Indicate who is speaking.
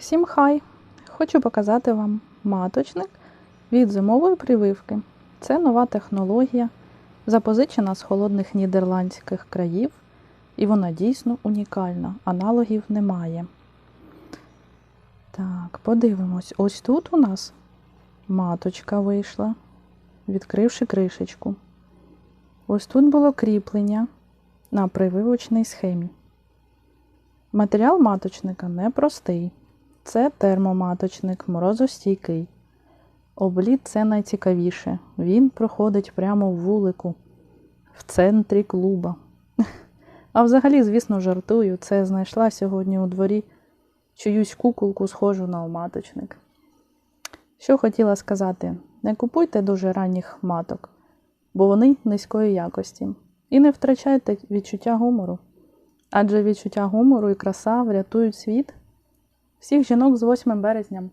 Speaker 1: Всім хай! Хочу показати вам маточник від зимової прививки. Це нова технологія, запозичена з холодних нідерландських країв, і вона дійсно унікальна, аналогів немає. Так, подивимось. Ось тут у нас маточка вийшла, відкривши кришечку. Ось тут було кріплення на прививочній схемі. Матеріал маточника непростий. Це термоматочник, морозостійкий. Обліт це найцікавіше. Він проходить прямо в вулику, в центрі клуба. А взагалі, звісно, жартую, це знайшла сьогодні у дворі чиюсь куколку схожу на маточник. Що хотіла сказати, не купуйте дуже ранніх маток, бо вони низької якості. І не втрачайте відчуття гумору. Адже відчуття гумору і краса врятують світ. Всіх жінок з 8 березня.